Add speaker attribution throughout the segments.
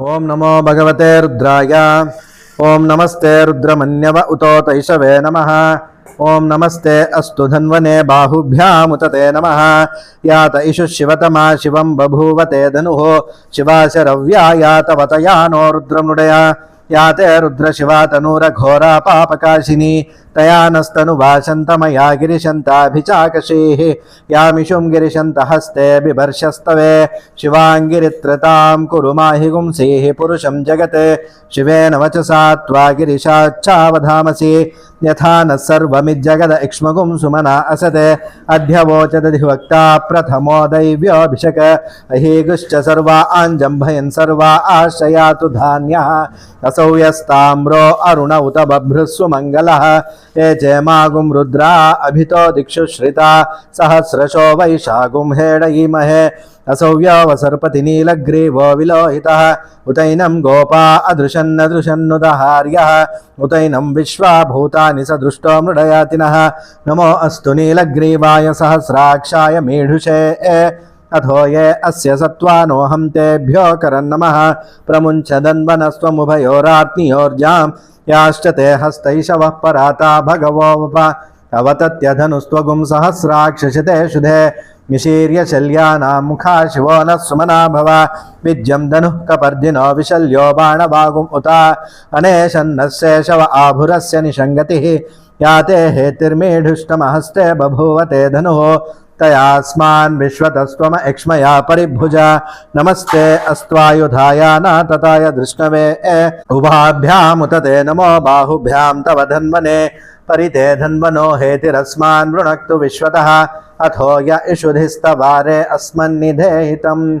Speaker 1: ఓం నమో భగవతే రుద్రాయ. ఓం నమస్తే రుద్రమన్యవ ఉతో తైషవే నమ. ఓం నమస్తే అస్తు ధన్వనే బాహుభ్యాముతతే నమ. యాత ఇషు శివతమా శివం బభూవతే ధను. శివాశరవ్యా యాతవతయా నో రుద్రముడయ. या ते रुद्रशिवा तनूरघोरा पापकाशिनी तया नस्तनुभाषन्तमया गिरिशन्ताभिचाकषेः, यामिषुं गिरिशन्तहस्ते बिभर्षस्तवे, शिवाङ्गिरित्रतां कुरु माहि पुंसेः पुरुषं जगत्, शिवेन वचसा त्वा गिरिशाच्छावधामसि, यथा न सर्वमिज्जगद इक्ष्मगुं सुमना असत् अध्यवोचदधिवक्ता प्रथमो दैव्योऽभिषक, अहेगुश्च सर्वा आञ्जम्भयन् सर्वा आश्रयातु धान्यः सौयस्ताम्रो अरुण उत बभृस्वमङ्गलः ये जेमागुं रुद्रा अभितो दिक्षुश्रिता सहस्रशो वैशागुं हेडयिमहे असौव्यावसर्पति नीलग्रीवो विलोहितः उतैनं गोपा अदृशन्नदृशन्नुदहार्यः उतैनं विश्वाभूतानि स दृष्टो मृडयातिनः नमो अस्तु नीलग्रीवाय सहस्राक्षाय मेढुषे अथो ये अस्य सत्त्वानोऽहं तेभ्यो करन्नमः। प्रमुञ्चदन्वनस्त्वमुभयोरात्मीयोर्जां याश्च ते हस्तैषवः पराता भगवो वप। अवतत्यधनुस्त्वगुं सहस्राक्षशिते शुधे। निशीर्य मुखा शिवो नः सुमना भव। विद्यं धनुः कपर्दिनो विशल्यो बाणवागुम् उत। अनेशन्नस्य शव आभुरस्य निषङ्गतिः याते हेतिर्मेढुष्टमहस्ते बभूवते धनुः। तयास्मान् विश्वतस्त्वम एक्ष्मया परिभुज। नमस्ते अस्त्वायुधाय न तताय दृष्णवे उभाभ्यामुत ते नमो बाहुभ्यां तव धन्वने। परिते धन्वनो हेतिरस्मान् वृणक्तु विश्वतः। अथो य इषुधिस्तवारे अस्मन्निधेहितम्।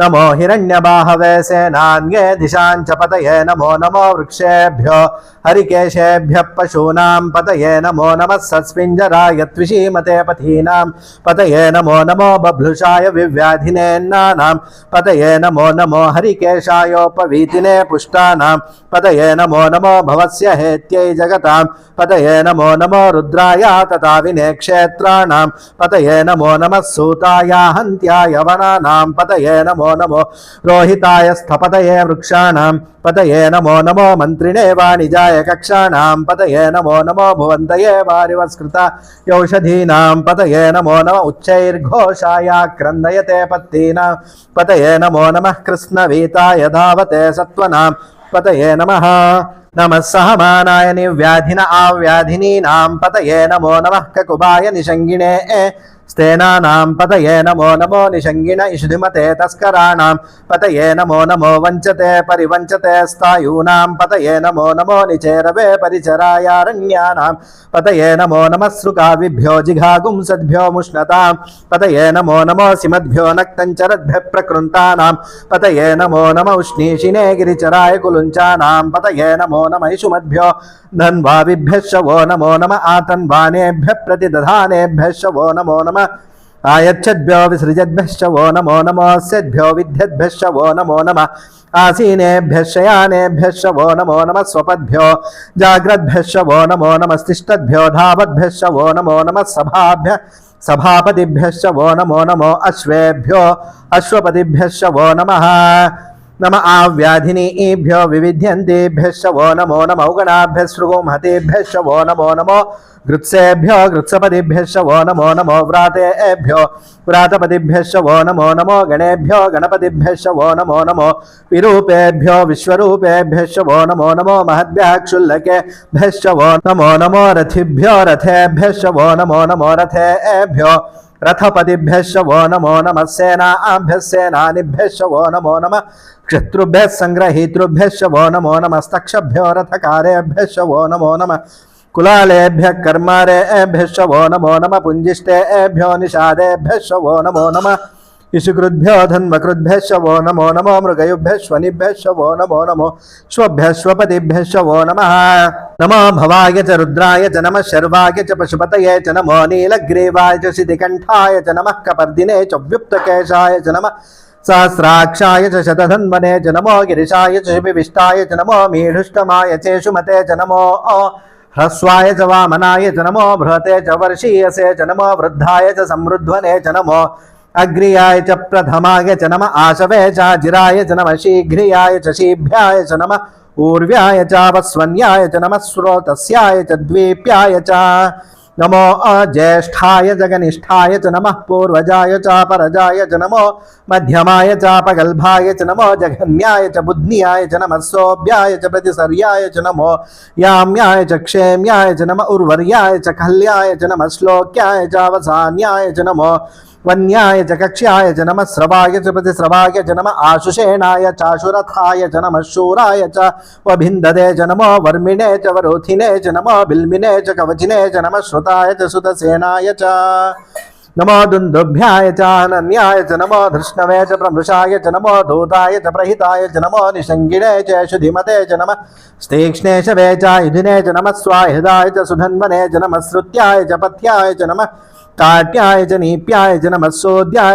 Speaker 1: नमो हिरण्यबाहवे सेनान्ये दिशां च पतये नमो नमो वृक्षेभ्यो हरिकेशेभ्यः पशूनां पतये नमो नमः सस्मिञ्जराय त्विषीमते पथीनां पतये नमो नमो बभ्लुषाय विव्याधिनेन्नानां पतये नमो नमो हरिकेशायोपवीतिने पुष्टानां पतये नमो नमो भवस्य हेत्यै जगतां पतये नमो नमो तथा विनेक्षेत्राणां पतये नमो नमः सूताय हन्त्याय वनानां पतये नमो नमो रोहिताय स्थपतये वृक्षाणां पतये नमो नमो मन्त्रिणे वाणिजाय कक्षाणां पतये नमो नमो भुवन्तये वारिवस्कृता यौषधीनां पतये नमो नम उच्चैर्घोषाय क्रन्दयते पत्तीनां पतये नमो नमः कृष्णवीताय धावते सत्त्वनां पतये नमः नमः सहमानाय निव्याधिन आव्याधिनीनां पतये नमो नमः ककुबाय निषङ्गिणे స్థేనానాం పతయే నమో నమో నిషంగిణ ఇషుధిమతే తస్కరాణాం పతయే నమో నమో వంచతే పరివంచతే స్థాయూనాం పతయే నమో నమో నిచేరవే పరిచరాయారణ్యానాం పతయే నమో నమస్రుకావిభ్యో జిఘాగుం సద్భ్యో ముష్ణతాం పతయే నమో నమో సిమద్భ్యో నక్తంచరద్భ్య ప్రకృంతానాం పతయే నమో నమ ఉష్ణీషిణే గిరిచరాయ కులుంచానాం పతయే నమో నమ ఇషుమద్భ్యో इषुमद्भ्यो धन्वाविभ्यः शवो नमो नम आतन्वानेभ्यः प्रतिदधानेभ्यः शवो नमो नमः आयच्छद्भ्यो विसृजद्भ्यः शवो नमो नमोऽस्यद्भ्यो विद्यद्भ्यः शवो नमो नमः आसीनेभ्यः शयानेभ्यः शवो नमो नमः स्वपद्भ्यो जाग्रद्भ्यः शवो नमो नमस्तिष्ठद्भ्यो धावद्भ्यः शवो नमो नमः सभाभ्यः सभापतिभ्यः शवो नमो नमो अश्वेभ्यो अश्वपतिभ्यः शवो नमः నమ ఆ వ్యాధిని ఏభ్యో వివిధ్యంతేభ్యశవో నమో నమౌ గణాభ్యశృగో మహతేభ్యశవో నమో నమో గృత్సేభ్యో గృత్సపతిభ్యశవో నమో నమో వ్రాతేభ్యో వ్రాతపతిభ్యశవో నమో నమో గణేభ్యో గణపతిభ్యశవో నమో నమో విరూపేభ్యో విశ్వరూపేభ్యశవో నమో నమో మహద్భ్యాక్షుల్లకేభ్యశవో నమో నమో రథిభ్యో రథేభ్యశవో నమో నమో రథేభ్యో रथपतिभ्य वो नमो नम सेनाभ्य सेनाभ्य वो नमो नम शत्रुभ्य सङ्ग्रहीतृभ्यश्च वो नमो नमस्तक्षभ्यो रथकारेभ्य वो नमो नम कुलालेभ्यः कर्मारेभ्यश्च वो नमो नम पुंजिष्टेभ्यो निषादेभ्य वो नमो नमः ఇసుకృద్భ్యో ధన్మకృద్భ్యశ్చ వో నమో నమో మృగయుభ్యశ్వనిభ్యశ్చ వో నమో నమో స్వభ్యశ్వపతిభ్యశ్చ వో నమ. నమో భవాయ చ రుద్రాయ చ నమ శర్వాయ చ పశుపతయే చ నమో నీలగ్రీవాయ చ శితికంఠాయ చ నమ కపర్దినే చ వ్యుప్తకేశాయ చ నమ సహస్రాక్షాయ చ శతధన్వనే చ నమో గిరిశాయ చిపివిష్టాయ చ నమో మీఢుష్టమాయ చేషుమతే చ నమో హ్రస్వాయ చ వామనాయ చ నమో బృహతే చ వర్షీయసే చ నమో వృద్ధాయ చ సమృద్ధ్వనే చ अग्रियाय च प्रथमाय च नम आशवे च जिराय च नम शीघ्रियाय च शीभ्याय च नम ऊर्व्याय च वस्वन्याय च नमः स्रोतस्याय च द्वीप्याय च नमो अज्येष्ठाय जगनिष्ठाय च नमः पूर्वजाय च परजाय च नमो मध्यमाय च पगल्भाय च नमो जघन्याय च बुद्ध्याय च नमः सोऽभ्याय च प्रतिसर्याय च नमो याम्याय च क्षेम्याय च नम उर्वर्याय च कल्याय च नमः श्लोक्याय च अवसान्याय च नमो वन्याय च कक्ष्याय च नमः स्रवाय च प्रतिस्रवाय च नमः आशुषेणाय चाशुरथाय च नमः शूराय च वभिन्ददे वर्मिणे च वरोथिने च नमो बिल्मिने च कवचिने च नमः श्रुताय च सुतसेनाय च। नमो दुन्दुभ्याय च अनन्याय च नमो धृष्णवे च प्रमृषाय च नमो धूताय च प्रहिताय च नमो निषङ्गिणे च शुधिमते च नमः। स्तीक्ष्णेशवे च युधिने च नमः। स्वाहिदाय च सुधन्वने च नमः। श्रुत्याय च पथ्याय च नमः। काट्याय च नीप्याय च नमः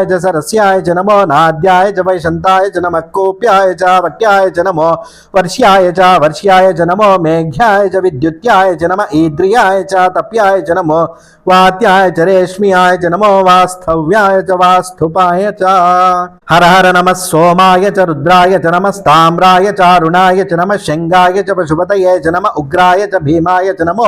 Speaker 1: च सरस्याय च नमो नाद्याय च वैशन्ताय च नमः कोप्याय च वट्याय च नमो वर्ष्याय च वर्ष्याय च नमो मेघ्याय च विद्युत्याय च नम ईद्रियाय च तप्याय च नमो वात्याय च रेश्म्याय च नमो वास्थव्याय च वास्थुपाय च। हर हर नमः सोमाय च रुद्राय च नमस्ताम्राय च अरुणाय च नमः शङ्गाय च पशुपतये च नम उग्राय च भीमाय च नमो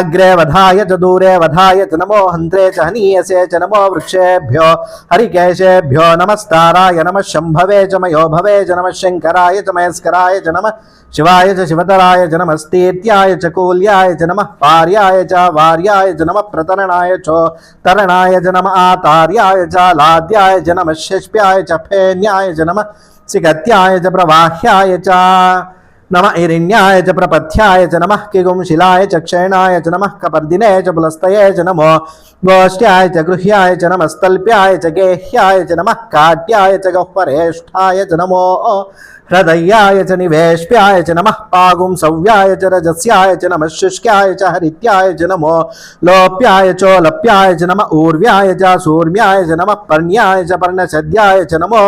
Speaker 1: अग्रे वधाय च दूरे वधाय च नमो हन्त्रे च हनीयसे च नमो वृक्षेभ्यो, हरिकेशेभ्यो, नमस्ताराय नमः शम्भवे च मयो भवे च नमः शङ्कराय च मयस्कराय च नमः शिवाय च शिवतराय च नमस्तीत्याय च कूल्याय च नमः पार्याय च वार्याय च नमः प्रतरणाय च तरणाय च नमः आतार्याय च लाद्याय च नमः शिष्प्याय च फेन्याय च नमः सिगत्याय च प्रवाह्याय च నమ ఇరణ్యాయ చ ప్రపథ్యాయ చ నమ కిగుం శిలాయ చ క్షేణాయ చ నమ కపర్దినే చ పులస్తయే చ నమో గోష్ఠ్యాయ చ గృహ్యాయ చ నమస్తల్ప్యాయ చ గేహ్యాయ చ నమ కాట్యాయ చ గహ్వరేష్ఠాయ చ నమో హృదయాయ చ నివేష్ప్యాయ చ నమ పాగుం సవ్యాయ చ రజస్యాయ చ నమ శుష్క్యాయ చ హరిత్యాయ చ నమో లోప్యాయ చోలప్యాయ చ నమ ఊర్వ్యాయ చ సూర్మ్యాయ చ నమ పర్ణ్యాయ చ పర్ణసద్యాయ చ నమో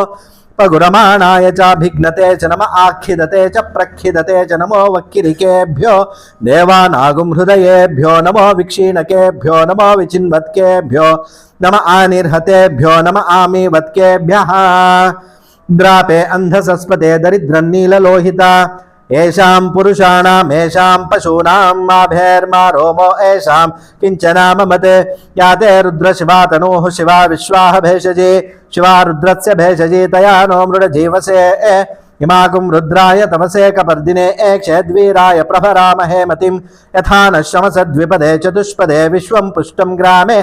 Speaker 1: పగురమాణాయ చాభిఘ్నతే చ నమ ఆఖిదతే చ ప్రఖిదతే చ నమో వక్కిరికేభ్యో దేవానాగుం హృదయేభ్యో నమో విక్షీణకేభ్యో నమో విచిన్వత్కేభ్యో నమ ఆనిర్హతేభ్యో నమ ఆమీవత్కేభ్య ద్రాపే అంధసస్పతే దరిద్రన్నీలలోహిత येषां पुरुषाणामेषां पशूनां माभेर्मा रोमो येषां किञ्चना ममते या ते रुद्रशिवा तनूः, शिवा विश्वाः भेषजे, शिवा रुद्रस्य भेषजे, तया नो मृडजीवसे। ఇమాకుం రుద్రాయ తమసేకపర్దినే క్షేద్వీరాయ ప్రభరామహే మతిం యథాన శమసద్విపదే చతుష్పదే విశ్వం పుష్టం గ్రామే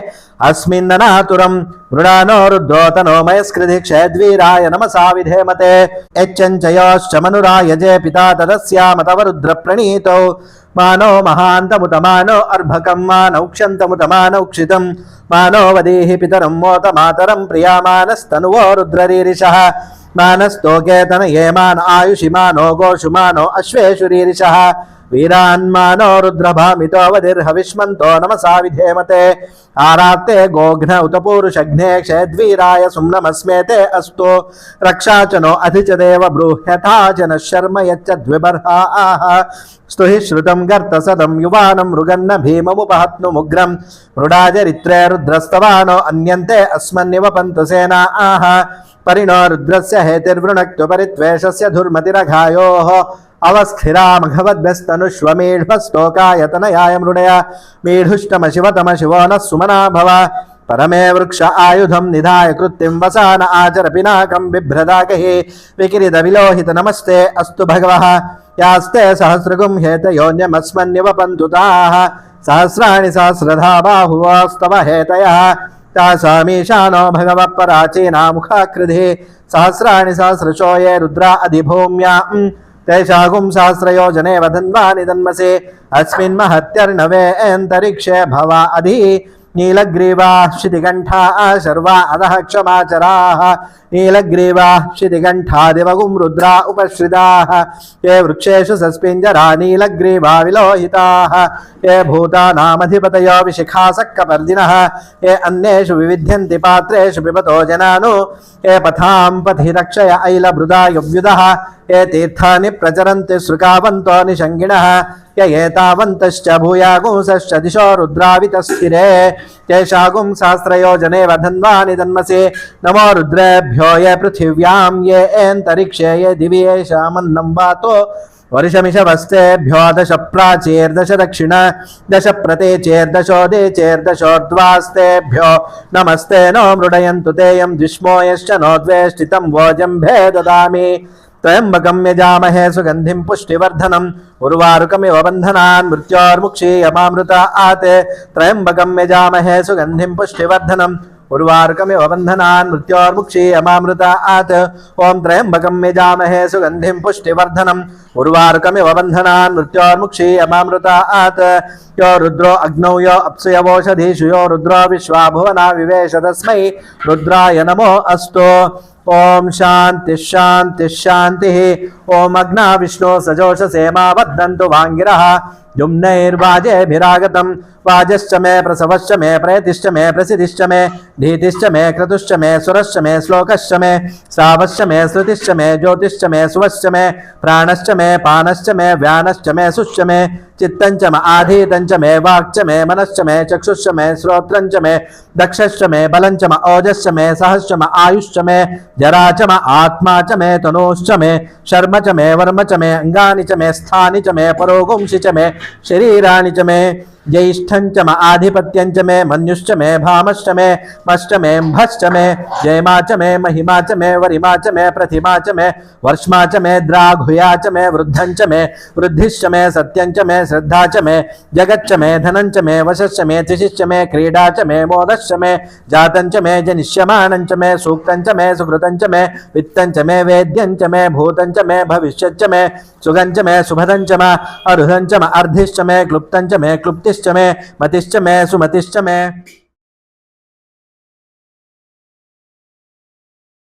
Speaker 1: అస్మిన్ననాతురం. మృడానో రుద్రోతనోమయస్కృతి క్షేద్వీరాయ నమసా విధేమతే. యచ్చంచయోశ్చమనురాయజే పితా తదస్యామతవ రుద్ర ప్రణీతో మానో మహాంతముతమానో అర్భకం మానౌక్షంతముతమానౌక్షితం మానోవదీహి పితరం మోత మాతరం ప్రియామానస్తనువో రుద్రరీరిష. మానస్తోకేతన ఏమాన ఆయుషిమానో గోషుమానో అశ్వేషురీరిష వీరాన్మానో రుద్రభామితోవధిర్హవిష్మంతో నమసా విధేమతే ఆరాత్తే గోఘ్న ఉత పూరుషఘ్నే క్షేద్వీరాయ సుమ్నమస్మేతే అస్తో. రక్షాచనో అధిచదేవ బృహ్యథాచన శర్మ యచ్చ ద్విబర్హా. ఆహ స్తుహి శ్రుతం గర్తసదం యువానం మృగన్న భీమముపహత్ను ముగ్రం మృడాజరిత్రే రుద్రస్తవానో అన్యంతే అస్మన్నివ పంతసేనా ఆహ పరిణో రుద్రస్య హేతిర్వృణక్తు పరిత్వేషస్య ధుర్మతిరఘాయోః. అవస్థిరామఘవద్భ్యస్తనుష్వమేఢ్వస్తోకాయతనయాయ మృడయ మేఢుష్టమ శివతమ శివో నः సుమనా భవ పరమే వృక్ష ఆయుధం నిధాయ కృత్తిం వసాన ఆచర పినాకం బిభ్రదాగహే వికిరిత విలోహిత నమస్తే అస్తు భగవ యాస్తే సహస్రగుం హేతయోన్యమస్మన్యవపంతు సహస్రాణి సహస్రధా బాహువాస్తవ హేతయ తాసామీశానో భగవ పరాచీనా ముఖాకృధి సహస్రాణి సహస్రశోయే రుద్ర అధిభూమ్యా तेषागुं सहस्रयोजने वधन्वा निधन्मसे अस्मिन् महत्यर्णवे अंतरिक्षे भवा अधि నీలగ్రీవా శితికంఠాः శర్వా అధ క్షమాచరా నీలగ్రీవా శితికంఠా దివగుం రుద్రా ఉపశ్రితాः ఏ వృక్షేషు సస్పింజరా నీలగ్రీవా విలోహితాः ఏ భూతానామధిపతయో విశిఖాసక్కపర్దినः ఏ అన్యేషు వివిధ్యంతి పాత్రేషు పిబతో జనాను ఏ పథాం పథి రక్షయ ఐలభృదాయువ్యుధः ఏ తీర్థాన్ని ప్రచరంతి శృకావంతో నిషంగిణ యయేతావంతశ్చ భూయాగుంసశ్చ దిశో రుద్రావితస్థిరే. తేషాగుం సహస్రయోజనే వధన్వాని తన్మసి నమో రుద్రేభ్యో ఏ పృథివ్యాం ఏ ఏంతరిక్షే ఏ దివి ఏషామన్నం వాతో. వర్షమిషవస్తేభ్యో దశ ప్రాచేర్దశ దక్షిణ దశ ప్రతేచేర్దశో దేచేర్దశోర్ధ్వాస్తేభ్యో నమస్తే నో మృడయంతు తేయం ద్విష్మోయశ్చ నోద్వేష్టితం భోజం భే దదామి. త్రయంబకం యజామహే సుగంధిం పుష్టివర్ధనం. उर्वारुकमिव बन्धनान् मृत्योर्मुक्षीयमामृत आते त्र्यम्बकं यजामहे सुगन्धिं पुष्टिवर्धनम् उर्वारुकमिव बन्धनान् मृत्योर्मुक्षीयमामृत आत् ॐ त्र्यम्बकं यजामहे सुगन्धिं पुष्टिवर्धनम् उर्वारुकमिव बन्धनान् मृत्योर्मुक्षीयमामृत आत् यो रुद्रो अग्नौ यो अप्सुयवोषधीषु यो रुद्रो विश्वा भुवना विवेश तस्मै रुद्राय नमो अस्तु ॐ शान्तिः शान्तिः शान्तिः। ॐ अग्ना विष्णो सजोषसे मा बद्धन्तु वाङ्गिरः जुम्नैर्वाजेभिरागतं वाजश्च मे प्रसवश्च मे प्रेतिश्च मे प्रसिद्धिश्च मे धीतिश्च मे क्रतुश्च मे सुरश्च मे श्लोकश्च मे सावश्च मे श्रुतिश्च मे ज्योतिश्च मे सुवश्च मे प्राणश्च मे पानश्च मे व्यानश्च मे सुश्च मे चित्तञ्च म च मे, वाक्च मे, मनश्च मे, चक्षुश्च मे श्रोत्रंच मे, दक्षश्च मे, बलञ्च म, ओजश्च मे, सहश्च म, आयुश्च मे जरा च म, आत्मा च मे, तनोश्च मे, शर्म च मे, वर्म च मे अंगानि च मे, स्थानि च मे, परोगुंसि च मे, शरीराणि च मे ज्येष्ठं च म आधिपत्यं च मे मनुष्च मे भामश्च मे मश्च मे म्भश्च मे जयमा च मे महिमा च मे वरिमा च मे प्रतिमा च मे वर्ष्मा च मे द्राघुया च मे वृद्धं मे वृद्धिश्च मे सत्यं मे श्रद्धा च मे जगच्च मे धनं च मे वशश्च मे त्रिशिश्च मे क्रीडा च मे मोदश्च मे जातं च मे जनिष्यमानं मे सूक्तं च मे सुकृतं मे वित्तं मे वेद्यं च मे भूतं च मे भविष्यच्च मे सुगं मे सुभदं मे मे अर्धिश्च मे क्लुप्तं मे क्लुप्तिश्च मे मतिश्च मे सुमतिश्च मे।